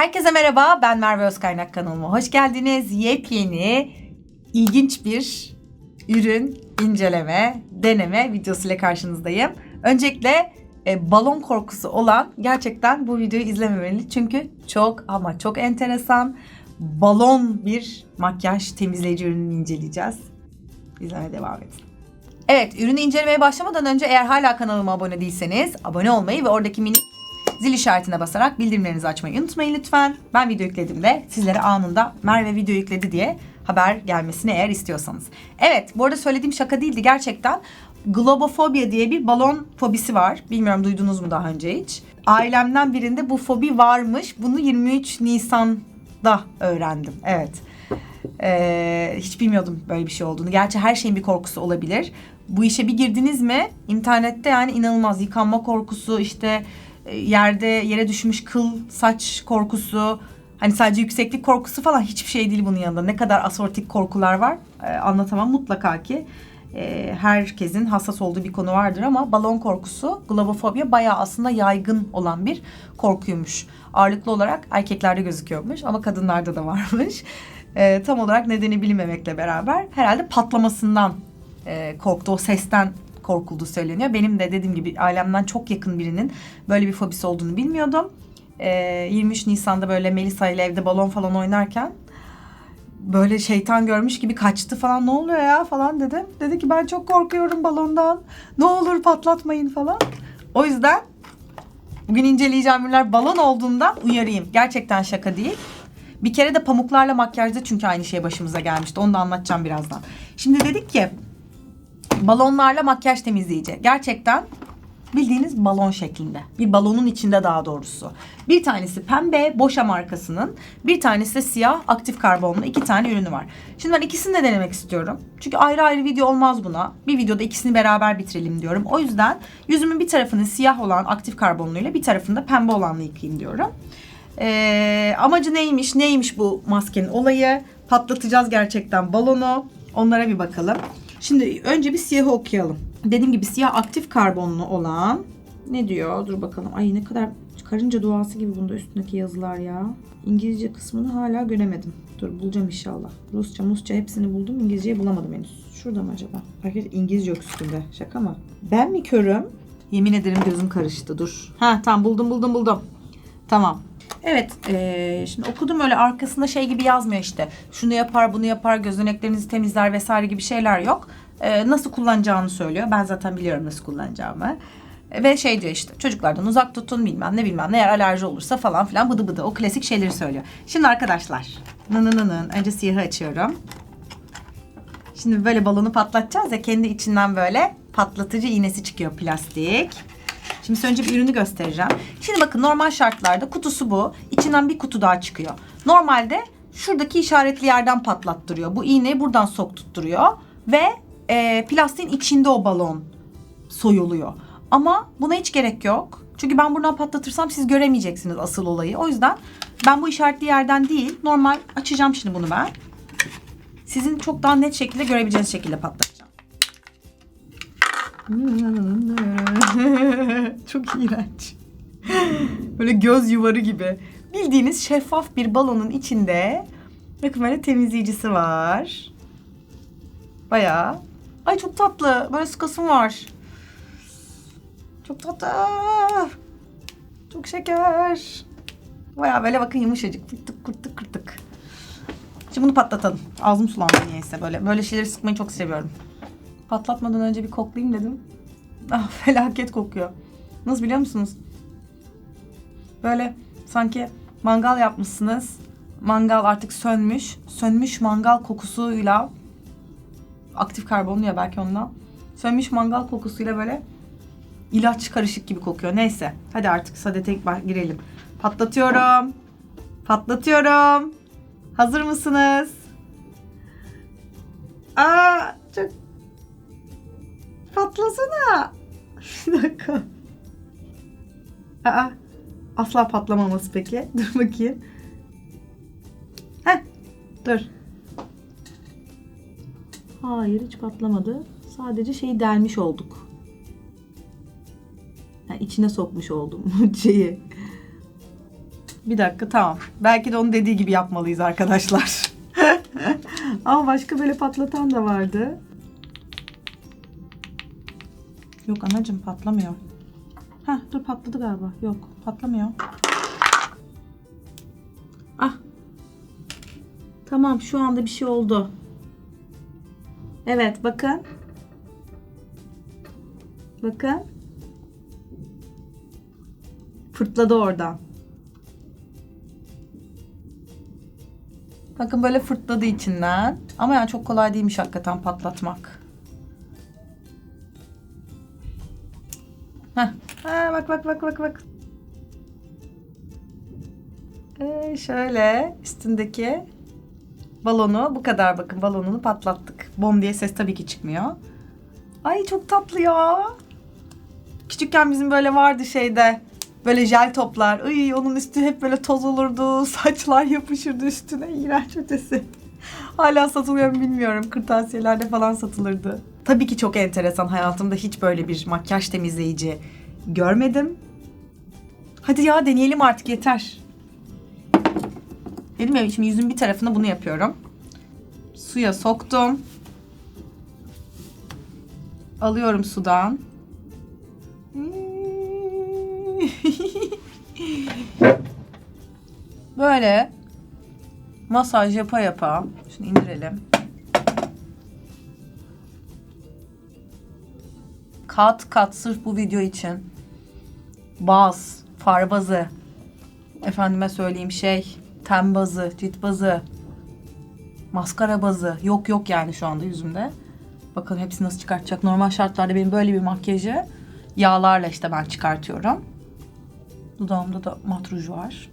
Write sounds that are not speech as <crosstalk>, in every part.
Herkese merhaba, ben Merve Özkaynak kanalıma hoş geldiniz. Yepyeni, ilginç bir ürün inceleme, deneme videosuyla karşınızdayım. Öncelikle e, balon korkusu olan gerçekten bu videoyu izlememeli. Çünkü çok ama çok enteresan balon bir makyaj temizleyici ürününü inceleyeceğiz. İzlemeye devam edin. Evet, ürünü incelemeye başlamadan önce eğer hala kanalıma abone değilseniz abone olmayı ve oradaki minik zil işaretine basarak bildirimlerinizi açmayı unutmayın lütfen. Ben video yüklediğimde sizlere anında Merve video yükledi diye haber gelmesini eğer istiyorsanız. Evet, bu arada söylediğim şaka değildi gerçekten. Globofobia diye bir balon fobisi var. Bilmiyorum duydunuz mu daha önce hiç. Ailemden birinde bu fobi varmış. Bunu 23 Nisan'da öğrendim. Evet. Ee, hiç bilmiyordum böyle bir şey olduğunu. Gerçi her şeyin bir korkusu olabilir. Bu işe bir girdiniz mi internette yani inanılmaz yıkanma korkusu işte yerde yere düşmüş kıl saç korkusu hani sadece yükseklik korkusu falan hiçbir şey değil bunun yanında. Ne kadar asortik korkular var e, anlatamam mutlaka ki. E, herkesin hassas olduğu bir konu vardır ama balon korkusu, globofobia bayağı aslında yaygın olan bir korkuymuş. Ağırlıklı olarak erkeklerde gözüküyormuş ama kadınlarda da varmış. E, tam olarak nedeni bilinmemekle beraber herhalde patlamasından e, korktu, o sesten korkulduğu söyleniyor. Benim de dediğim gibi ailemden çok yakın birinin böyle bir fobisi olduğunu bilmiyordum. E, 23 Nisan'da böyle Melisa ile evde balon falan oynarken böyle şeytan görmüş gibi kaçtı falan ne oluyor ya falan dedim. Dedi ki ben çok korkuyorum balondan. Ne olur patlatmayın falan. O yüzden bugün inceleyeceğim ürünler balon olduğundan uyarayım. Gerçekten şaka değil. Bir kere de pamuklarla makyajda çünkü aynı şey başımıza gelmişti. Onu da anlatacağım birazdan. Şimdi dedik ki balonlarla makyaj temizleyici. Gerçekten bildiğiniz balon şeklinde. Bir balonun içinde daha doğrusu. Bir tanesi pembe Boşa markasının. Bir tanesi de siyah aktif karbonlu. iki tane ürünü var. Şimdi ben ikisini de denemek istiyorum. Çünkü ayrı ayrı video olmaz buna. Bir videoda ikisini beraber bitirelim diyorum. O yüzden yüzümün bir tarafını siyah olan aktif karbonluyla bir tarafını da pembe olanla yıkayayım diyorum. Ee, amacı neymiş? Neymiş bu maskenin olayı? Patlatacağız gerçekten balonu. Onlara bir bakalım. Şimdi önce bir siyahı okuyalım. Dediğim gibi siyah aktif karbonlu olan ne diyor? Dur bakalım. Ay ne kadar karınca duası gibi bunda üstündeki yazılar ya. İngilizce kısmını hala göremedim. Dur bulacağım inşallah. Rusça, Musça hepsini buldum. İngilizceyi bulamadım henüz. Şurada mı acaba? Arkadaşlar İngilizce yok üstünde. Şaka mı? Ben mi körüm? Yemin ederim gözüm karıştı. Dur. Ha tamam buldum buldum buldum. Tamam. Evet, eee, şimdi okudum öyle arkasında şey gibi yazmıyor işte. Şunu yapar, bunu yapar, gözeneklerinizi temizler vesaire gibi şeyler yok. Eee, nasıl kullanacağını söylüyor. Ben zaten biliyorum nasıl kullanacağımı. E, Ve şey diyor işte çocuklardan uzak tutun bilmem ne bilmem ne eğer alerji olursa falan filan bıdı bıdı o klasik şeyleri söylüyor. Şimdi arkadaşlar nınınının önce siyahı açıyorum. Şimdi böyle balonu patlatacağız ya kendi içinden böyle patlatıcı iğnesi çıkıyor plastik. Şimdi önce bir ürünü göstereceğim. Şimdi bakın normal şartlarda kutusu bu. İçinden bir kutu daha çıkıyor. Normalde şuradaki işaretli yerden patlattırıyor. Bu iğneyi buradan soktutturuyor. Ve e, plastiğin içinde o balon soyuluyor. Ama buna hiç gerek yok. Çünkü ben buradan patlatırsam siz göremeyeceksiniz asıl olayı. O yüzden ben bu işaretli yerden değil normal açacağım şimdi bunu ben. Sizin çok daha net şekilde görebileceğiniz şekilde patlatacağım. <laughs> Çok iğrenç. Böyle göz yuvarı gibi. Bildiğiniz şeffaf bir balonun içinde bakın böyle temizleyicisi var. Bayağı. Ay çok tatlı. Böyle sıkasım var. Çok tatlı. Çok şeker. Bayağı böyle bakın yumuşacık. Fırtık kırtık kırtık. Şimdi bunu patlatalım. Ağzım sulandı niyeyse böyle. Böyle şeyleri sıkmayı çok seviyorum. Patlatmadan önce bir koklayayım dedim. <laughs> Ah felaket kokuyor. Nasıl biliyor musunuz? Böyle sanki mangal yapmışsınız. Mangal artık sönmüş. Sönmüş mangal kokusuyla aktif karbonlu ya belki ondan. Sönmüş mangal kokusuyla böyle ilaç karışık gibi kokuyor. Neyse. Hadi artık sadete girelim. Patlatıyorum. Patlatıyorum. Hazır mısınız? Aa çok Patlasana. <laughs> Bir dakika. Aa, asla patlamaması peki. <laughs> Dur bakayım. Heh, dur. Hayır hiç patlamadı. Sadece şeyi delmiş olduk. Ha, içine sokmuş oldum <laughs> şeyi. Bir dakika tamam. Belki de onun dediği gibi yapmalıyız arkadaşlar. Ama başka böyle patlatan da vardı. Yok anacığım patlamıyor. Heh dur patladı galiba. Yok patlamıyor. Ah. Tamam şu anda bir şey oldu. Evet bakın. Bakın. Fırtladı oradan. Bakın böyle fırtladı içinden. Ama yani çok kolay değilmiş hakikaten patlatmak. Heh. Ha, bak bak bak bak bak. Ee, şöyle üstündeki balonu bu kadar bakın balonunu patlattık. Bom diye ses tabii ki çıkmıyor. Ay çok tatlı ya. Küçükken bizim böyle vardı şeyde böyle jel toplar. Ay onun üstü hep böyle toz olurdu. <laughs> Saçlar yapışırdı üstüne. İğrenç ötesi. Hala satılıyor mu bilmiyorum. Kırtasiyelerde falan satılırdı. Tabii ki çok enteresan. Hayatımda hiç böyle bir makyaj temizleyici görmedim. Hadi ya deneyelim artık yeter. Dedim ya şimdi yüzün bir tarafına bunu yapıyorum. Suya soktum. Alıyorum sudan. Böyle masaj yapa yapa şunu indirelim. Kat kat sırf bu video için baz, far bazı, efendime söyleyeyim şey, ten bazı, cilt bazı, maskara bazı yok yok yani şu anda yüzümde. Bakalım hepsi nasıl çıkartacak. Normal şartlarda benim böyle bir makyajı yağlarla işte ben çıkartıyorum. Dudağımda da mat ruj var.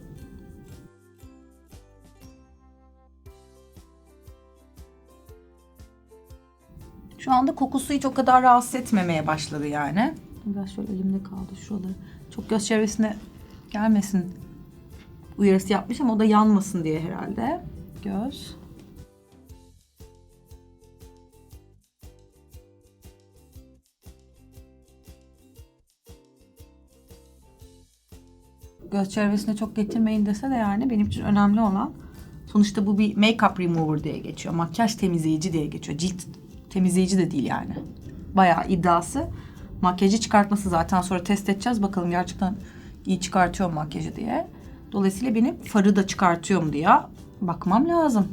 Şu anda kokusu hiç o kadar rahatsız etmemeye başladı yani. Biraz şöyle elimde kaldı şuraları. Çok göz çevresine gelmesin uyarısı yapmış ama o da yanmasın diye herhalde. Göz. göz çevresine çok getirmeyin dese de yani benim için önemli olan sonuçta bu bir make-up remover diye geçiyor. Makyaj temizleyici diye geçiyor. Cilt temizleyici de değil yani. Bayağı iddiası. Makyajı çıkartması zaten sonra test edeceğiz. Bakalım gerçekten iyi çıkartıyor makyajı diye. Dolayısıyla benim farı da çıkartıyor mu diye bakmam lazım.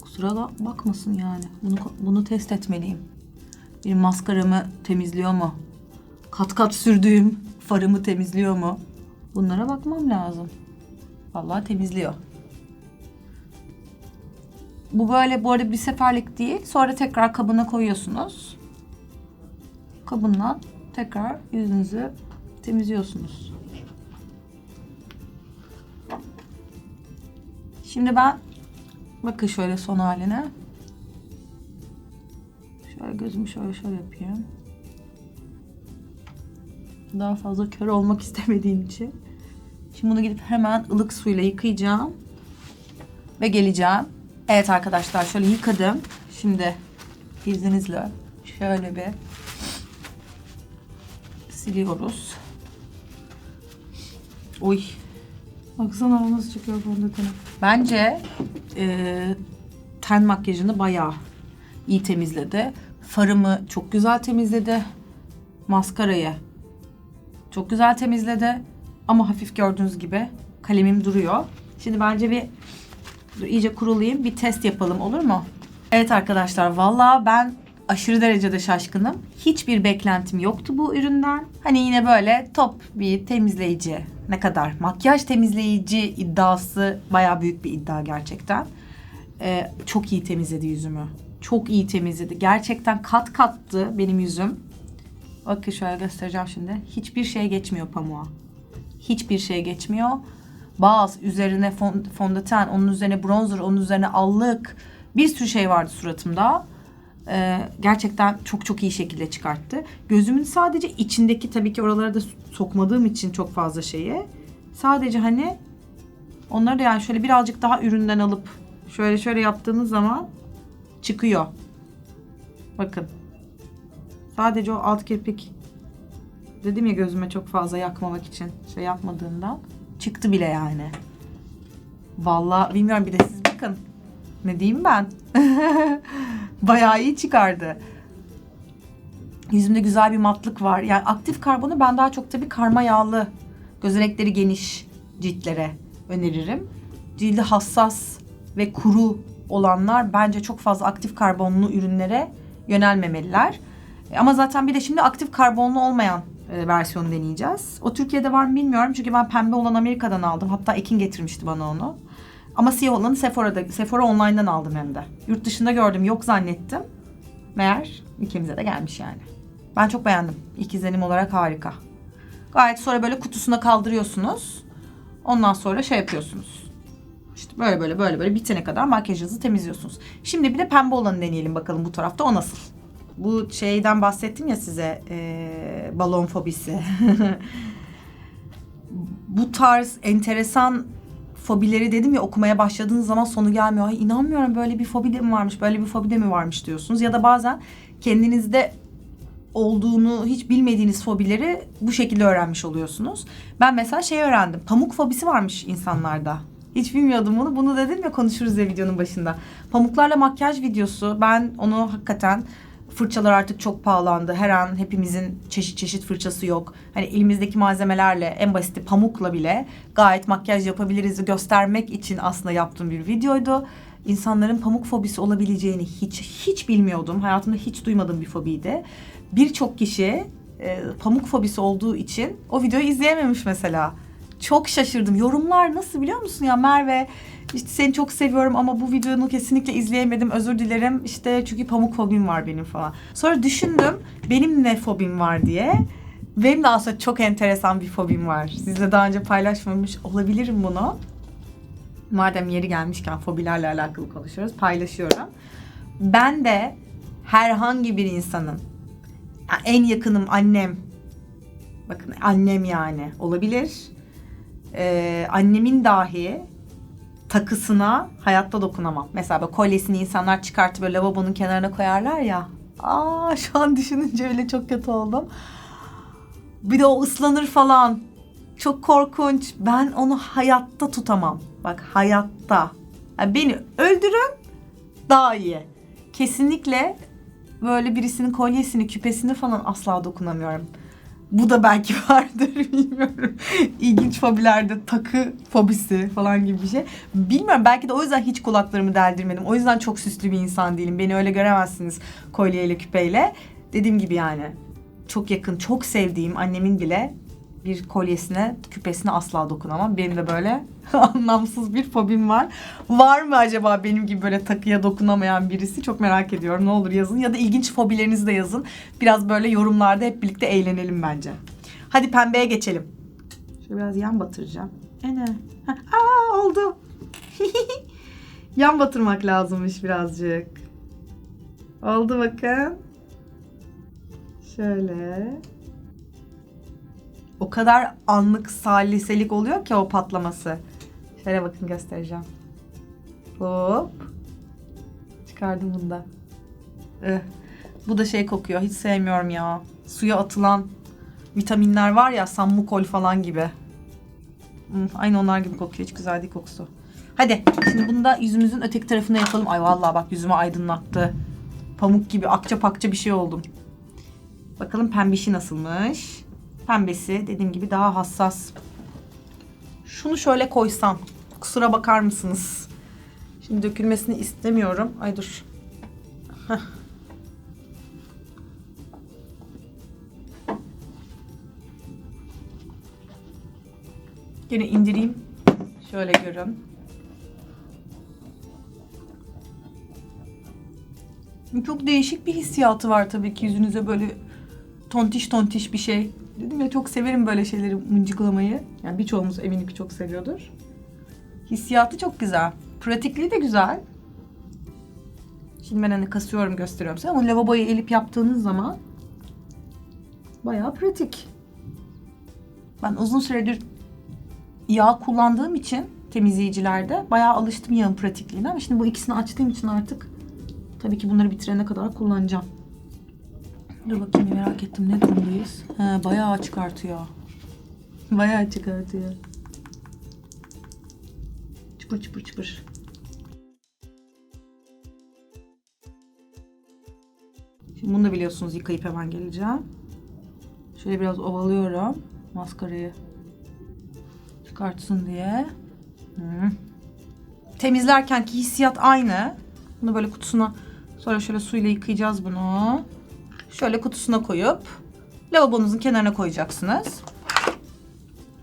Kusura da bakmasın yani. Bunu, bunu test etmeliyim. Benim maskaramı temizliyor mu? Kat kat sürdüğüm farımı temizliyor mu? Bunlara bakmam lazım. Vallahi temizliyor. Bu böyle bu arada bir seferlik değil. Sonra tekrar kabına koyuyorsunuz. Kabından tekrar yüzünüzü temizliyorsunuz. Şimdi ben bakın şöyle son haline. Şöyle gözümü şöyle şöyle yapayım. Daha fazla kör olmak <laughs> istemediğim için. Şimdi bunu gidip hemen ılık suyla yıkayacağım. Ve geleceğim. Evet arkadaşlar şöyle yıkadım. Şimdi izninizle şöyle bir siliyoruz. Uy. Baksana nasıl çıkıyor fondöteni. Bence e, ten makyajını bayağı iyi temizledi. Farımı çok güzel temizledi. Maskarayı çok güzel temizledi. Ama hafif gördüğünüz gibi kalemim duruyor. Şimdi bence bir dur, iyice kurulayım. Bir test yapalım olur mu? Evet arkadaşlar valla ben aşırı derecede şaşkınım. Hiçbir beklentim yoktu bu üründen. Hani yine böyle top bir temizleyici. Ne kadar? Makyaj temizleyici iddiası baya büyük bir iddia gerçekten. Ee, çok iyi temizledi yüzümü. Çok iyi temizledi. Gerçekten kat kattı benim yüzüm. Bakın şöyle göstereceğim şimdi. Hiçbir şey geçmiyor pamuğa. Hiçbir şey geçmiyor. Baz, üzerine fon, fondöten, onun üzerine bronzer, onun üzerine allık. Bir sürü şey vardı suratımda. Ee, gerçekten çok çok iyi şekilde çıkarttı. Gözümün sadece içindeki tabii ki oralara da sokmadığım için çok fazla şeyi. Sadece hani onları da yani şöyle birazcık daha üründen alıp şöyle şöyle yaptığınız zaman çıkıyor. Bakın. Sadece o alt kirpik dedim ya gözüme çok fazla yakmamak için şey yapmadığımdan Çıktı bile yani. Vallahi bilmiyorum bir de siz bakın. Ne diyeyim ben? <laughs> Bayağı iyi çıkardı. Yüzümde güzel bir matlık var. Yani aktif karbonu ben daha çok tabii karma yağlı, gözenekleri geniş ciltlere öneririm. Cildi hassas ve kuru olanlar bence çok fazla aktif karbonlu ürünlere yönelmemeliler. E, Ama zaten bir de şimdi aktif karbonlu olmayan e, versiyonu deneyeceğiz. O Türkiye'de var mı bilmiyorum çünkü ben pembe olan Amerika'dan aldım. Hatta Ekin getirmişti bana onu. Ama siyah olanı Sephora'da, Sephora online'dan aldım hem de. Yurt dışında gördüm yok zannettim. Meğer ülkemize de gelmiş yani. Ben çok beğendim. İlk izlenim olarak harika. Gayet sonra böyle kutusuna kaldırıyorsunuz. Ondan sonra şey yapıyorsunuz. İşte böyle böyle böyle böyle bitene kadar makyajınızı temizliyorsunuz. Şimdi bir de pembe olanı deneyelim bakalım bu tarafta o nasıl? Bu şeyden bahsettim ya size eee, balon fobisi. <laughs> bu tarz enteresan fobileri dedim ya okumaya başladığınız zaman sonu gelmiyor. Ay inanmıyorum böyle bir fobi de mi varmış, böyle bir fobi de mi varmış diyorsunuz. Ya da bazen kendinizde olduğunu hiç bilmediğiniz fobileri bu şekilde öğrenmiş oluyorsunuz. Ben mesela şey öğrendim. Pamuk fobisi varmış insanlarda. Hiç bilmiyordum bunu. Bunu dedim ya konuşuruz ya videonun başında. Pamuklarla makyaj videosu. Ben onu hakikaten fırçalar artık çok pahalandı. Her an hepimizin çeşit çeşit fırçası yok. Hani elimizdeki malzemelerle en basiti pamukla bile gayet makyaj yapabiliriz göstermek için aslında yaptığım bir videoydu. İnsanların pamuk fobisi olabileceğini hiç hiç bilmiyordum. Hayatımda hiç duymadığım bir fobiydi. Birçok kişi e, pamuk fobisi olduğu için o videoyu izleyememiş mesela. Çok şaşırdım. Yorumlar nasıl biliyor musun ya Merve? İşte seni çok seviyorum ama bu videonu kesinlikle izleyemedim. Özür dilerim. İşte çünkü pamuk fobim var benim falan. Sonra düşündüm benim ne fobim var diye. Benim de aslında çok enteresan bir fobim var. Sizle daha önce paylaşmamış olabilirim bunu. Madem yeri gelmişken fobilerle alakalı konuşuyoruz, paylaşıyorum. Ben de herhangi bir insanın en yakınım annem. Bakın annem yani olabilir. Ee, annemin dahi takısına hayatta dokunamam. Mesela böyle kolyesini insanlar çıkartıp böyle lavabonun kenarına koyarlar ya. Aa şu an düşününce öyle çok kötü oldum. Bir de o ıslanır falan. Çok korkunç. Ben onu hayatta tutamam. Bak hayatta. Yani beni öldürün daha iyi. Kesinlikle böyle birisinin kolyesini, küpesini falan asla dokunamıyorum. Bu da belki <laughs> vardır bilmiyorum. İlginç fobilerde takı fobisi falan gibi bir şey. Bilmiyorum belki de o yüzden hiç kulaklarımı deldirmedim. O yüzden çok süslü bir insan değilim. Beni öyle göremezsiniz kolyeyle küpeyle. Dediğim gibi yani çok yakın, çok sevdiğim annemin bile bir kolyesine, küpesine asla dokunamam. Benim de böyle <laughs> anlamsız bir fobim var. Var mı acaba benim gibi böyle takıya dokunamayan birisi? Çok merak ediyorum. Ne olur yazın. Ya da ilginç fobilerinizi de yazın. Biraz böyle yorumlarda hep birlikte eğlenelim bence. Hadi pembeye geçelim. Şöyle biraz yan batıracağım. Ene. Aa oldu. <laughs> yan batırmak lazımmış birazcık. Oldu bakın. Şöyle. O kadar anlık saliselik oluyor ki o patlaması. Şöyle bakın göstereceğim. Hop. Çıkardım bunu da. Eh. Bu da şey kokuyor. Hiç sevmiyorum ya. Suya atılan vitaminler var ya sammukol falan gibi. Hmm, aynı onlar gibi kokuyor. Hiç güzel değil kokusu. Hadi şimdi bunu da yüzümüzün öteki tarafına yapalım. Ay vallahi bak yüzümü aydınlattı. Pamuk gibi akça pakça bir şey oldum. Bakalım pembişi nasılmış. Pembesi dediğim gibi daha hassas. Şunu şöyle koysam. Kusura bakar mısınız? Şimdi dökülmesini istemiyorum. Ay dur. Yine indireyim. Şöyle görün. Çok değişik bir hissiyatı var tabii ki yüzünüze böyle tontiş tontiş bir şey. Dedim ya çok severim böyle şeyleri mıncıklamayı. Yani birçoğumuz eminim ki çok seviyordur. Hissiyatı çok güzel. Pratikliği de güzel. Şimdi ben hani kasıyorum gösteriyorum size ama lavaboyu elip yaptığınız zaman bayağı pratik. Ben uzun süredir yağ kullandığım için temizleyicilerde bayağı alıştım yağın pratikliğine ama şimdi bu ikisini açtığım için artık tabii ki bunları bitirene kadar kullanacağım. Dur bakayım merak ettim ne durumdayız? He, bayağı çıkartıyor. Bayağı çıkartıyor. Çıpır çıpır çıpır. Şimdi bunu da biliyorsunuz yıkayıp hemen geleceğim. Şöyle biraz ovalıyorum maskarayı çıkartsın diye. Hı. Temizlerken ki hissiyat aynı. Bunu böyle kutusuna sonra şöyle suyla yıkayacağız bunu. Şöyle kutusuna koyup lavabonuzun kenarına koyacaksınız.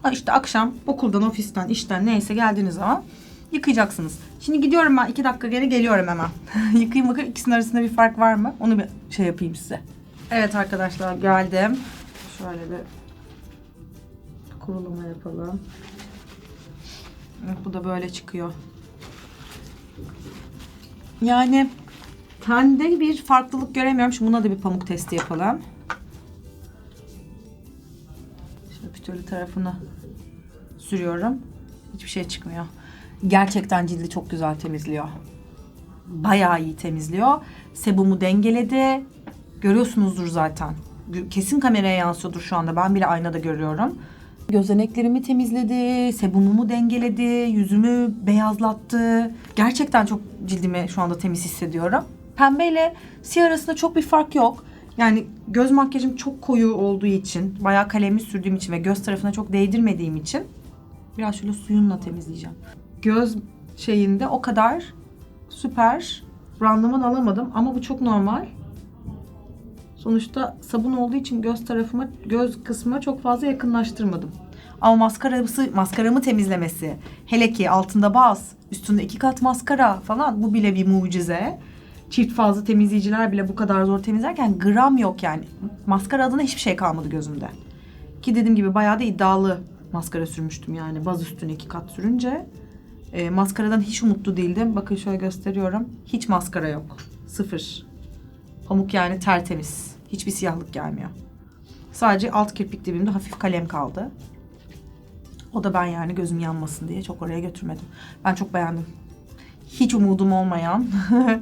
Ha işte akşam okuldan, ofisten, işten neyse geldiğiniz zaman yıkayacaksınız. Şimdi gidiyorum ben iki dakika geri geliyorum hemen. <laughs> Yıkayayım bakayım ikisinin arasında bir fark var mı? Onu bir şey yapayım size. Evet arkadaşlar geldim. Şöyle bir kurulama yapalım. Evet, bu da böyle çıkıyor. Yani tende bir farklılık göremiyorum. Şimdi buna da bir pamuk testi yapalım. Şöyle pütürlü tarafını sürüyorum. Hiçbir şey çıkmıyor. Gerçekten cildi çok güzel temizliyor. Bayağı iyi temizliyor. Sebumu dengeledi. Görüyorsunuzdur zaten. Kesin kameraya yansıyordur şu anda. Ben bile aynada görüyorum. Gözeneklerimi temizledi, sebumumu dengeledi, yüzümü beyazlattı. Gerçekten çok cildimi şu anda temiz hissediyorum. Pembe ile siyah arasında çok bir fark yok. Yani göz makyajım çok koyu olduğu için, bayağı kalemli sürdüğüm için ve göz tarafına çok değdirmediğim için biraz şöyle suyunla temizleyeceğim. Göz şeyinde o kadar süper randıman alamadım ama bu çok normal. Sonuçta sabun olduğu için göz tarafıma, göz kısmına çok fazla yakınlaştırmadım. Ama maskarası, maskaramı temizlemesi, hele ki altında baz, üstünde iki kat maskara falan bu bile bir mucize. Çift fazla temizleyiciler bile bu kadar zor temizlerken gram yok yani. Maskara adına hiçbir şey kalmadı gözümde. Ki dediğim gibi bayağı da iddialı maskara sürmüştüm yani baz üstüne iki kat sürünce. E, maskaradan hiç umutlu değildim. Bakın şöyle gösteriyorum. Hiç maskara yok. Sıfır. Pamuk yani tertemiz. Hiçbir siyahlık gelmiyor. Sadece alt kirpik dibimde hafif kalem kaldı. O da ben yani gözüm yanmasın diye çok oraya götürmedim. Ben çok beğendim. Hiç umudum olmayan <laughs>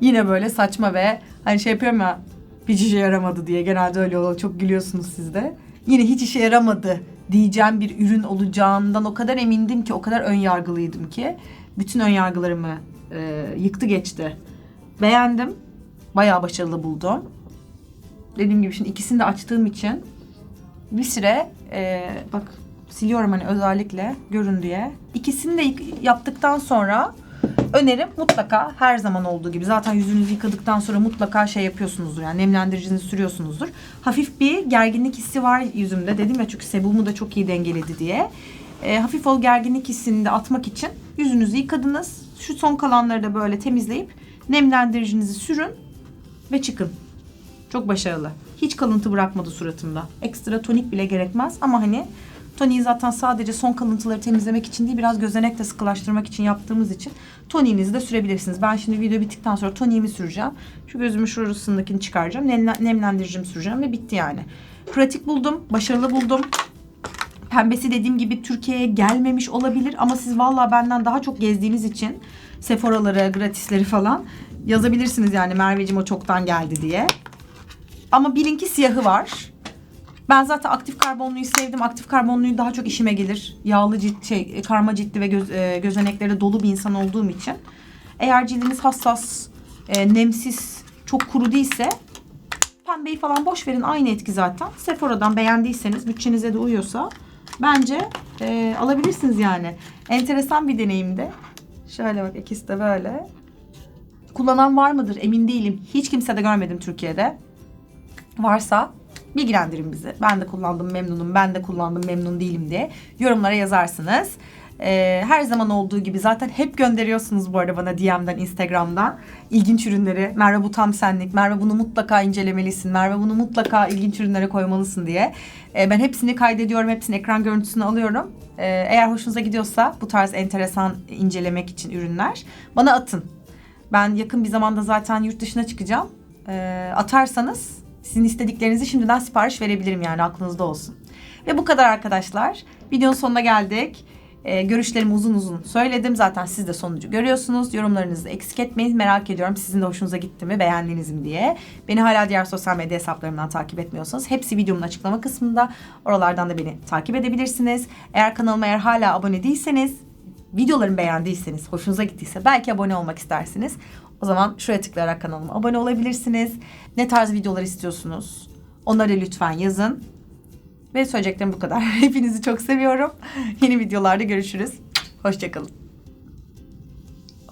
yine böyle saçma ve hani şey yapıyorum ya hiç işe yaramadı diye genelde öyle oluyor. Çok gülüyorsunuz siz de. Yine hiç işe yaramadı diyeceğim bir ürün olacağından o kadar emindim ki o kadar ön yargılıydım ki bütün ön yargılarımı e, yıktı geçti. Beğendim. Bayağı başarılı buldum. Dediğim gibi şimdi ikisini de açtığım için bir süre e, bak siliyorum hani özellikle görün diye. İkisini de yaptıktan sonra önerim mutlaka her zaman olduğu gibi zaten yüzünüzü yıkadıktan sonra mutlaka şey yapıyorsunuzdur yani nemlendiricinizi sürüyorsunuzdur. Hafif bir gerginlik hissi var yüzümde dedim ya çünkü sebumu da çok iyi dengeledi diye. E, hafif o gerginlik hissini de atmak için yüzünüzü yıkadınız. Şu son kalanları da böyle temizleyip nemlendiricinizi sürün ve çıkın. Çok başarılı. Hiç kalıntı bırakmadı suratımda. Ekstra tonik bile gerekmez ama hani toniği zaten sadece son kalıntıları temizlemek için değil biraz gözenek de sıkılaştırmak için yaptığımız için toniğinizi de sürebilirsiniz. Ben şimdi video bittikten sonra toniğimi süreceğim. Şu gözümün şurasındakini çıkaracağım. Nemlen- nemlendiricimi süreceğim ve bitti yani. Pratik buldum, başarılı buldum. Pembesi dediğim gibi Türkiye'ye gelmemiş olabilir ama siz vallahi benden daha çok gezdiğiniz için Sephora'ları, gratisleri falan yazabilirsiniz yani Merveciğim o çoktan geldi diye. Ama bilin ki siyahı var. Ben zaten aktif karbonluyu sevdim. Aktif karbonluyu daha çok işime gelir. Yağlı cilt, şey, karma ciltli ve göz, e, gözenekleri dolu bir insan olduğum için. Eğer cildiniz hassas, e, nemsiz, çok kuru değilse pembeyi falan boş verin. Aynı etki zaten. Sephora'dan beğendiyseniz, bütçenize de uyuyorsa bence e, alabilirsiniz yani. Enteresan bir deneyimdi. Şöyle bak ikisi de böyle. Kullanan var mıdır emin değilim. Hiç kimse de görmedim Türkiye'de varsa bilgilendirin bizi. Ben de kullandım memnunum, ben de kullandım memnun değilim diye yorumlara yazarsınız. Ee, her zaman olduğu gibi zaten hep gönderiyorsunuz bu arada bana DM'den, Instagram'dan ilginç ürünleri. Merve bu tam senlik, Merve bunu mutlaka incelemelisin, Merve bunu mutlaka ilginç ürünlere koymalısın diye. Ee, ben hepsini kaydediyorum, hepsini ekran görüntüsünü alıyorum. Ee, eğer hoşunuza gidiyorsa bu tarz enteresan incelemek için ürünler bana atın. Ben yakın bir zamanda zaten yurt dışına çıkacağım. Ee, atarsanız sizin istediklerinizi şimdiden sipariş verebilirim yani aklınızda olsun. Ve bu kadar arkadaşlar. Videonun sonuna geldik. Ee, görüşlerimi uzun uzun söyledim. Zaten siz de sonucu görüyorsunuz. Yorumlarınızı eksik etmeyin. Merak ediyorum sizin de hoşunuza gitti mi, beğendiniz mi diye. Beni hala diğer sosyal medya hesaplarımdan takip etmiyorsanız hepsi videomun açıklama kısmında. Oralardan da beni takip edebilirsiniz. Eğer kanalıma eğer hala abone değilseniz videolarımı beğendiyseniz, hoşunuza gittiyse belki abone olmak istersiniz. O zaman şuraya tıklayarak kanalıma abone olabilirsiniz. Ne tarz videolar istiyorsunuz? Onları lütfen yazın. Ve söyleyeceklerim bu kadar. <laughs> Hepinizi çok seviyorum. Yeni videolarda görüşürüz. Hoşçakalın.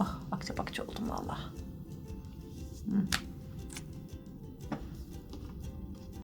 Oh, akça bakça oldum valla. Hı.